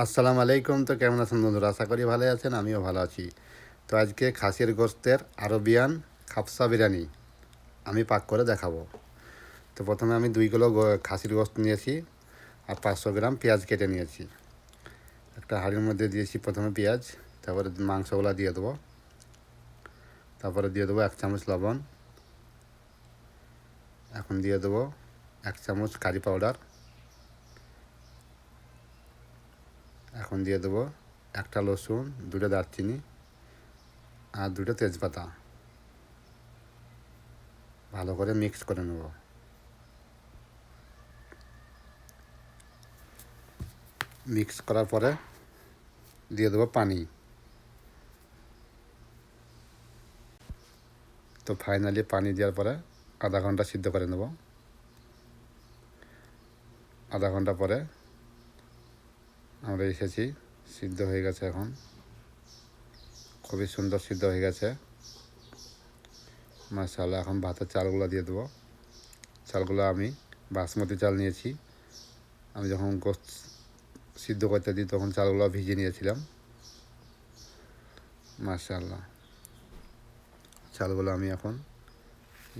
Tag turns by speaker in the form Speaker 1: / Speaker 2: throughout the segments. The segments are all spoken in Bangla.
Speaker 1: আসসালামু আলাইকুম। তো কেমন আছেন বন্ধুরা? আশা করি ভালো আছেন, আমিও ভালো আছি। তো আজকে খাসির গোস্তের আরবিয়ান খাপসা বিরিয়ানি আমি পাক করে দেখাবো। তো প্রথমে আমি দুই কিলো খাসির গোস্ত নিয়েছি আর পাঁচশো গ্রাম পেঁয়াজ কেটে নিয়েছি। একটা হাঁড়ির মধ্যে দিয়েছি প্রথমে পেঁয়াজ, তারপরে মাংসগুলো দিয়ে দেবো। তারপরে দিয়ে দেবো এক চামচ লবণ। এখন দিয়ে দেবো এক চামচ কারি পাউডার। এখন দিয়ে দেবো একটা রসুন দুটো দারচিনি আর দুটো তেজপাতা। ভালো করে মিক্স করে নেব। মিক্স করার পরে দিয়ে দেবো পানি। তো ফাইনালি পানি দেওয়ার পরে আধা ঘণ্টা সিদ্ধ করে নেব। আধা ঘণ্টা পরে আমরা এসেছি, সিদ্ধ হয়ে গেছে এখন। খুবই সুন্দর সিদ্ধ হয়ে গেছে। মাসাল্লাহ এখন ভাতের চালগুলো দিয়ে দেবো। চালগুলো আমি বাসমতি চাল নিয়েছি। আমি যখন গোস্ত সিদ্ধ করতে দিই, তখন চালগুলো ভিজিয়ে নিয়েছিলাম। মাসাল্লাহ চালগুলো আমি এখন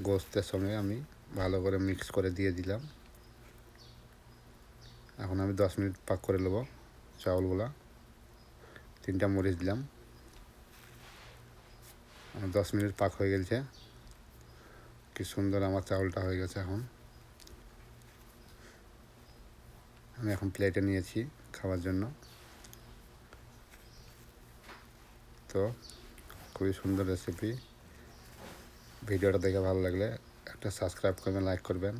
Speaker 1: গোস্তের সঙ্গে আমি ভালো করে মিক্স করে দিয়ে দিলাম। এখন আমি দশ মিনিট পাক করে নেব। চাউলগুলা, তিনটা মরিচ দিলাম। দশ মিনিট পাক হয়ে গেছে। কি সুন্দর আমার চাউলটা হয়ে গেছে এখন। আমি এখন প্লেটে নিয়েছি খাওয়ার জন্য। তো খুবই সুন্দর রেসিপি ভিডিওটা দেখে ভালো লাগলে একটা সাবস্ক্রাইব করবেন লাইক করবেন।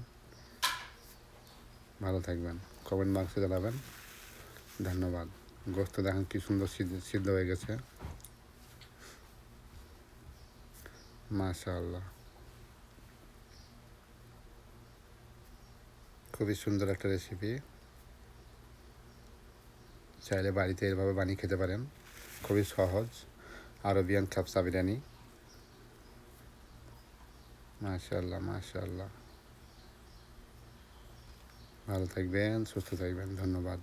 Speaker 1: ভালো থাকবেন। কমেন্ট বক্সে জানাবেন। ধন্যবাদ। গোস্ত দেখেন কি সুন্দর সিদ্ধ হয়ে গেছে। মাশাআল্লাহ। খুবই সুন্দর একটা রেসিপি চাইলে বাড়িতে এভাবে বানিয়ে খেতে পারেন। খুবই সহজ। আরবিয়ান খাপসা বিরিয়ানি। মাশাআল্লাহ মাশাআল্লাহ। ভালো থাকবেন, সুস্থ থাকবেন। ধন্যবাদ।